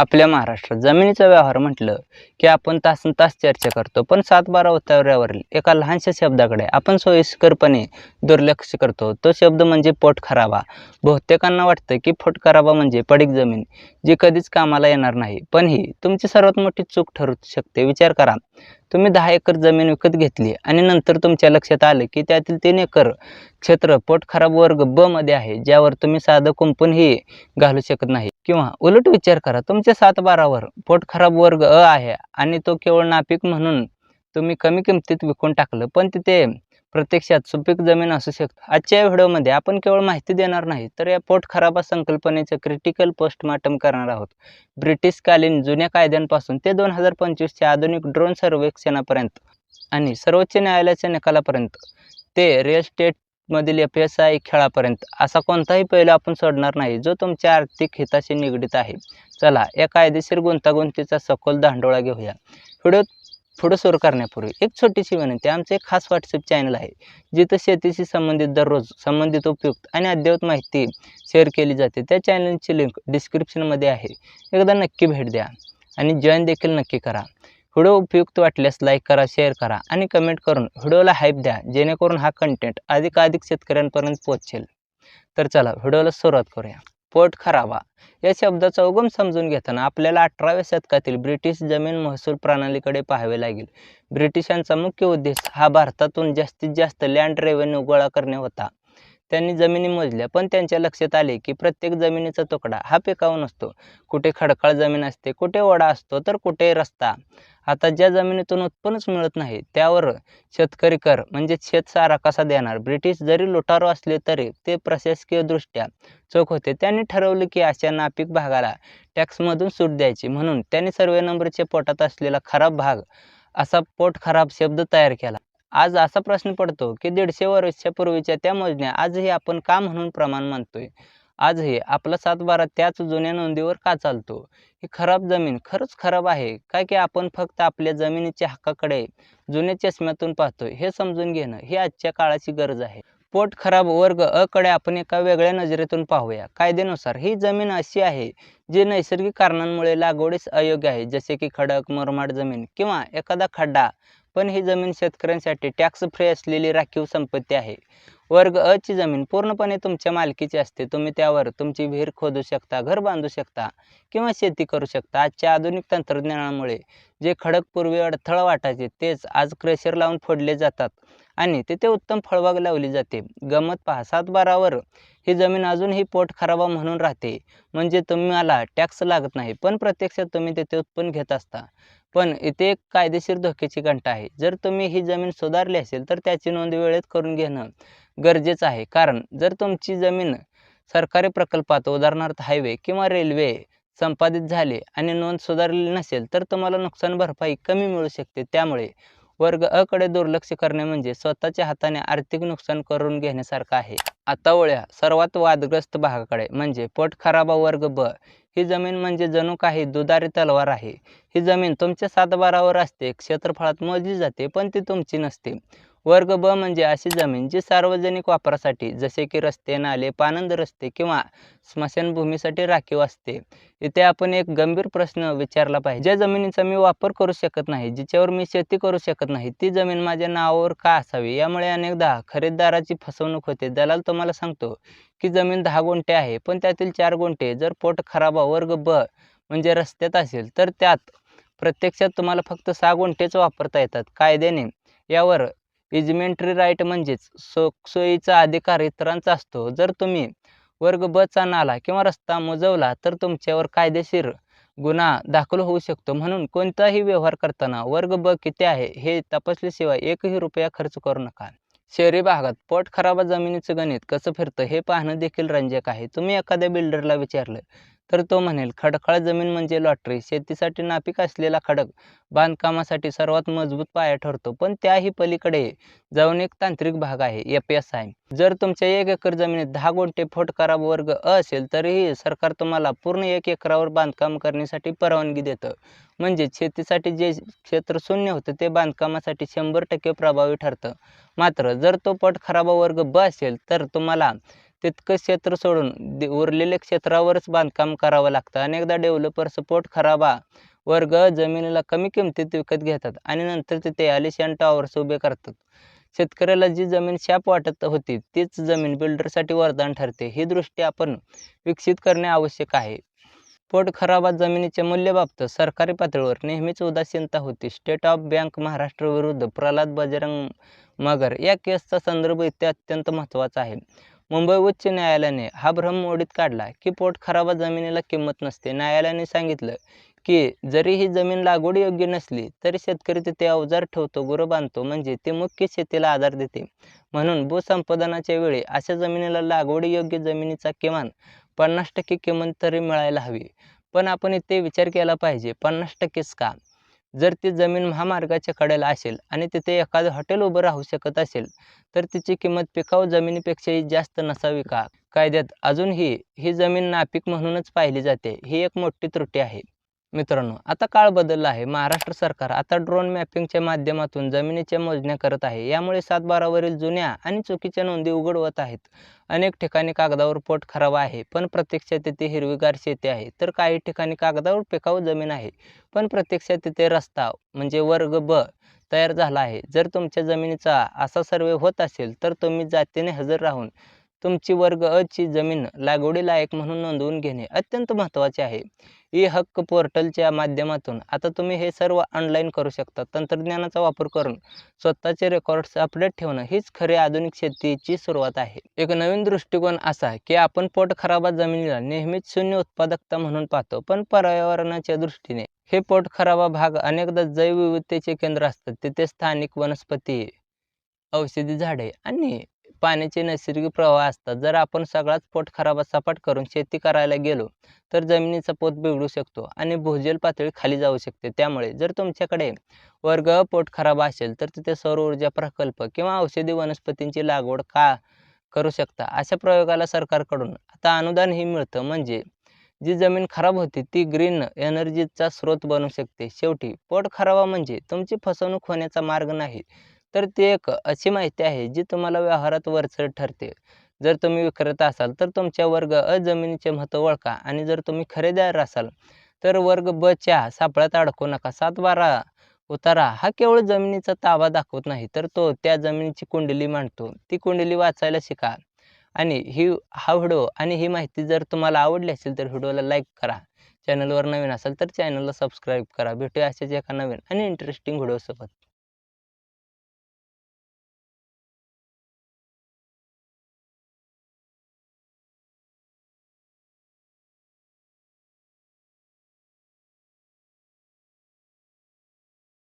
आपल्या महाराष्ट्रात. जमिनीचा व्यवहार म्हटलं की आपण तासन तास चर्चा करतो पण सात बारा उतावऱ्यावरील एका लहानशा शब्दाकडे आपण सोयीस्करपणे दुर्लक्ष करतो. तो शब्द म्हणजे पोट खराबा. बहुतेकांना वाटतं की पोट खराबा म्हणजे पडीक जमीन जी कधीच कामाला येणार नाही. पण ही तुमची सर्वात मोठी चूक ठरू शकते. विचार करा. तुम्ही दहा एकर जमीन विकत घेतली आणि नंतर तुमच्या लक्षात आलं की त्यातील तीन एकर क्षेत्र पोट खराब वर्ग ब मध्ये आहे ज्यावर तुम्ही साधं कुंपणही घालू शकत नाही. किंवा उलट विचार करा तुमच्या सात बारावर पोट खराब वर्ग अ आहे आणि तो केवळ नापीक म्हणून तुम्ही कमी किमतीत विकून टाकलं पण तिथे प्रत्यक्षात सुपीक जमीन असू शकते. आजच्या व्हिडिओमध्ये आपण केवळ माहिती देणार नाही तर या पोट खराबा संकल्पनेचं क्रिटिकल पोस्टमार्टम करणार आहोत. ब्रिटिशकालीन जुन्या कायद्यांपासून ते दोन हजार पंचवीसच्या आधुनिक ड्रोन सर्वेक्षणापर्यंत आणि सर्वोच्च न्यायालयाच्या निकालापर्यंत ते रिअल स्टेट मधील एफ एस आय खेळापर्यंत असा कोणताही पैलू आपण सोडणार नाही जो तुमच्या आर्थिक हिताशी निगडीत आहे. चला या कायदेशीर गुंतागुंतीचा सखोल दांडोळा घेऊया. व्हिडिओ पुढं सुरू करण्यापूर्वी एक छोटीशी विनंती आमचं एक खास व्हॉट्सअप चॅनल आहे जिथं शेतीशी संबंधित दररोज संबंधित उपयुक्त आणि अद्ययावत माहिती शेअर केली जाते. त्या चॅनलची लिंक डिस्क्रिप्शनमध्ये आहे. एकदा नक्की भेट द्या आणि जॉईन देखील नक्की करा. व्हिडिओ उपयुक्त वाटल्यास लाईक करा शेअर करा आणि कमेंट करून व्हिडिओला हाईप द्या जेणेकरून हा कंटेंट अधिकाधिक शेतकऱ्यांपर्यंत पोहोचेल. तर चला व्हिडिओला सुरुवात करूया. पोट खराबा. या शब्दाचा उगम समजून घेताना आपल्याला अठराव्या शतकातील ब्रिटिश जमीन महसूल प्रणालीकडे पाहावे लागेल. ब्रिटिशांचा मुख्य उद्देश हा भारतातून जास्तीत जास्त लँड रेव्हेन्यू गोळा करणे होता. त्यांनी जमिनी मोजल्या पण त्यांच्या लक्षात आले की प्रत्येक जमिनीचा तुकडा हा पिकाऊ नसतो. कुठे खडकाळ जमीन असते कुठे ओढा असतो तर कुठे रस्ता. आता ज्या जमिनीतून उत्पन्नच मिळत नाही त्यावर शेतकरी कर म्हणजे शेतसारा कसा देणार? ब्रिटिश जरी लुटारू असले तरी ते प्रशासकीयदृष्ट्या चोख होते. त्यांनी ठरवले की अशा नापीक भागाला टॅक्समधून सूट द्यायची. म्हणून त्यांनी सर्वे नंबरच्या पोटात असलेला खराब भाग असा पोट खराब शब्द तयार केला. आज असा प्रश्न पडतो की दीडशे वर्षापूर्वीच्या त्या मोजण्या आजही आपण का म्हणून प्रमाण मानतोय? आजही आपला सातबारा त्याच जुन्या नोंदीवर का चालतो? ही खराब जमीन खरंच खराब आहे काय की आपण फक्त आपल्या जमिनीच्या हक्काकडे जुन्या चष्म्यातून पाहतोय? हे समजून घेणं ही आजच्या काळाची गरज आहे. पोट खराब वर्ग अकडे आपण एका वेगळ्या नजरेतून पाहूया. कायद्यानुसार ही जमीन अशी आहे जी नैसर्गिक कारणांमुळे लागवडीस अयोग्य आहे. जसे की खडक मुरमाड जमीन किंवा एखादा खड्डा पण ही जमीन शेतकऱ्यांसाठी टॅक्स फ्री असलेली राखीव संपत्ती आहे. वर्ग अ ची जमीन पूर्णपणे तुमच्या मालकीची असते. तुम्ही त्यावर तुमची विहीर खोदू शकता घर बांधू शकता किंवा शेती करू शकता. आजच्या आधुनिक तंत्रज्ञानामुळे जे खडक पूर्वी अडथळा वाटायचे तेच आज क्रेशर लावून फोडले जातात. आणि तिथे उत्तम फळबाग लावली जाते. गमत पहा सात बारावर ही जमीन अजूनही पोट खराबा म्हणून राहते. म्हणजे तुम्हाला टॅक्स लागत नाही पण प्रत्यक्षात तुम्ही तिथे उत्पन्न घेत असता. पण इथे एक कायदेशीर धोक्याची घंटा आहे. जर तुम्ही ही जमीन सुधारली असेल तर त्याची नोंद वेळेत करून घेणं गरजेचं आहे. कारण जर तुमची जमीन सरकारी प्रकल्पात उदाहरणार्थ हायवे किंवा रेल्वे संपादित झाले आणि नोंद सुधारलेली नसेल तर तुम्हाला नुकसान भरपाई कमी मिळू शकते. त्यामुळे वर्ग अकडे दुर्लक्ष करणे म्हणजे स्वतःच्या हाताने आर्थिक नुकसान करून घेण्यासारखं आहे. आता वळ्या सर्वात वादग्रस्त भागाकडे म्हणजे पोट खराबा वर्ग ब. ही जमीन म्हणजे जणू काही दुधारी तलवार आहे. ही जमीन तुमच्या सातबारावर असते क्षेत्रफळात मोजली जाते पण ती तुमची नसते. वर्ग ब म्हणजे अशी जमीन जी सार्वजनिक वापरासाठी जसे की रस्ते नाले पानंद रस्ते किंवा स्मशानभूमीसाठी राखीव असते. इथे आपण एक गंभीर प्रश्न विचारला पाहिजे. ज्या जमिनीचा मी वापर करू शकत नाही जिच्यावर मी शेती करू शकत नाही ती जमीन माझ्या नावावर का असावी? यामुळे अनेकदा खरेदीदाराची फसवणूक होते. दलाल तुम्हाला सांगतो की जमीन दहा गुंठे आहे पण त्यातील चार गुंठे जर पोट खराबा वर्ग ब म्हणजे रस्त्यात असेल तर त्यात प्रत्यक्षात तुम्हाला फक्त सहा गुंठेच वापरता येतात. कायद्याने यावर इजमेंटरी राईट म्हणजेच सोयीचा अधिकार इतरांचा असतो. जर तुम्ही वर्ग ब चा नाला किंवा रस्ता मोजवला तर तुमच्यावर कायदेशीर गुन्हा दाखल होऊ शकतो. म्हणून कोणताही व्यवहार करताना वर्ग ब किती आहे हे तपासल्याशिवाय एकही रुपया खर्च करू नका. शहरी भागात पोट खराबा जमिनीचं गणित कसं फिरतं हे पाहणं देखील रंजक आहे. तुम्ही एखाद्या बिल्डरला विचारलं तर तो म्हणेल खडकाळ जमीन म्हणजे लॉटरी. शेतीसाठी नापीक असलेला खडक बांधकामासाठी सर्वात मजबूत पाया ठरतो पण त्याही पलीकडे जाऊन एक तांत्रिक भाग आहे एफ एस आय जर तुमच्या एक एकर जमिनीत दहा गुंठे फूट खराब वर्ग अ असेल तरीही सरकार तुम्हाला पूर्ण एक एकरावर बांधकाम करण्यासाठी परवानगी देतं. म्हणजे शेतीसाठी जे क्षेत्र शून्य होतं ते बांधकामासाठी शंभर टक्के प्रभावी ठरतं. मात्र जर तो पट खराबा वर्ग ब असेल तर तुम्हाला तितकं क्षेत्र सोडून दे उरलेल्या क्षेत्रावरच बांधकाम करावं लागतं. अनेकदा डेव्हलपर्स सपोर्ट खराबा वर्ग जमिनीला कमी किमतीत विकत घेतात आणि नंतर तिथे आलिशान टॉवर्स उभे करतात. शेतकऱ्याला जी जमीन शाप वाटत होती तीच जमीन बिल्डरसाठी वरदान ठरते. ही दृष्टी आपण विकसित करणे आवश्यक आहे. पोट खराबात जमिनीच्या मूल्याबाबत सरकारी पातळीवर नेहमीच उदासीनता होती. स्टेट ऑफ बँक महाराष्ट्र विरुद्ध प्रल्हाद बजरंग मगर या केसचा संदर्भ इथे अत्यंत महत्त्वाचा आहे. मुंबई उच्च न्यायालयाने हा भ्रम मोडीत काढला की पोट खराबा जमिनीला किंमत नसते. न्यायालयाने सांगितलं की जरी ही जमीन लागवड योग्य नसली तरी शेतकरी तिथे अवजार ठेवतो गुरं बांधतो म्हणजे ते मुख्य शेतीला आधार देते. म्हणून भूसंपादनाच्या वेळी अशा जमिनीला लागवड योग्य जमिनीचा किमान पन्नास टक्के किंमत तरी मिळायला हवी. पण आपण इथे विचार केला पाहिजे पन्नास टक्केच का? जर ती जमीन महामार्गाच्या कडेला असेल आणि तिथे एखादं हॉटेल उभं राहू शकत असेल तर तिची किंमत पिकाऊ जमिनीपेक्षाही जास्त नसावी का? कायद्यात अजूनही ही जमीन नापीक म्हणूनच पाहिली जाते. ही एक मोठी त्रुटी आहे. मित्रांनो आता काळ बदलला आहे. महाराष्ट्र सरकार आता ड्रोन मॅपिंगच्या माध्यमातून जमिनीच्या मोजण्या करत आहे. यामुळे सातबारावरील जुन्या आणि चुकीच्या नोंदी उघड होत आहेत. अनेक ठिकाणी कागदावर पोट खराब आहे पण प्रत्यक्षात तिथे हिरवीगार शेती आहे. तर काही ठिकाणी कागदावर पिकाऊ जमीन आहे पण प्रत्यक्षात तिथे रस्ता म्हणजे वर्ग ब तयार झाला आहे. जर तुमच्या जमिनीचा असा सर्वे होत असेल तर तुम्ही जातीने हजर राहून तुमची वर्ग अ ची जमीन लागवडी लायक म्हणून नोंदवून घेणे अत्यंत महत्त्वाचे आहे. ई हक्क पोर्टलच्या माध्यमातून आता तुम्ही हे सर्व ऑनलाईन करू शकता. तंत्रज्ञानाचा वापर करून स्वतःचे रेकॉर्ड्स अपडेट ठेवणं हीच खरी आधुनिक शेतीची सुरुवात आहे. एक नवीन दृष्टिकोन असा की आपण पोट खराबा जमिनीला नेहमीच शून्य उत्पादकता म्हणून पाहतो पण पर्यावरणाच्या दृष्टीने हे पोट खराबा भाग अनेकदा जैवविविधतेचे केंद्र असतात. तिथे स्थानिक वनस्पती औषधी झाडे आणि पाण्याचे नैसर्गिक प्रवाह असतात. जर आपण सगळाच पोट खराबा सपाट करून शेती करायला गेलो तर जमिनीचा पोत बिघडू शकतो आणि भूजल पातळी खाली जाऊ शकते. त्यामुळे जर तुमच्याकडे वर्ग पोट खराब असेल तर तिथे सौर ऊर्जा प्रकल्प किंवा औषधी वनस्पतींची लागवड का करू शकता? अशा प्रयोगाला सरकारकडून आता अनुदानही मिळतं. म्हणजे जी जमीन खराब होती ती ग्रीन एनर्जीचा स्रोत बनू शकते. शेवटी पोट खराबा म्हणजे तुमची फसवणूक होण्याचा मार्ग नाही. तर ती एक अशी माहिती आहे जी तुम्हाला व्यवहारात वरचढ ठरते. जर तुम्ही विक्रेता असाल तर तुमच्या वर्ग अ जमिनीचे महत्त्व ओळखा आणि जर तुम्ही खरेदीदार असाल तर वर्ग ब च्या सापळ्यात अडकू नका. सात बारा उतारा हा केवळ जमिनीचा ताबा दाखवत नाही तर तो त्या जमिनीची कुंडली मांडतो. ती कुंडली वाचायला शिका आणि ही हा व्हिडिओ आणि ही माहिती जर तुम्हाला आवडली असेल तर व्हिडिओला लाईक करा. चॅनलवर नवीन असाल तर चॅनलला सबस्क्राईब करा. भेटूया असेच एका नवीन आणि इंटरेस्टिंग व्हिडिओसोबत.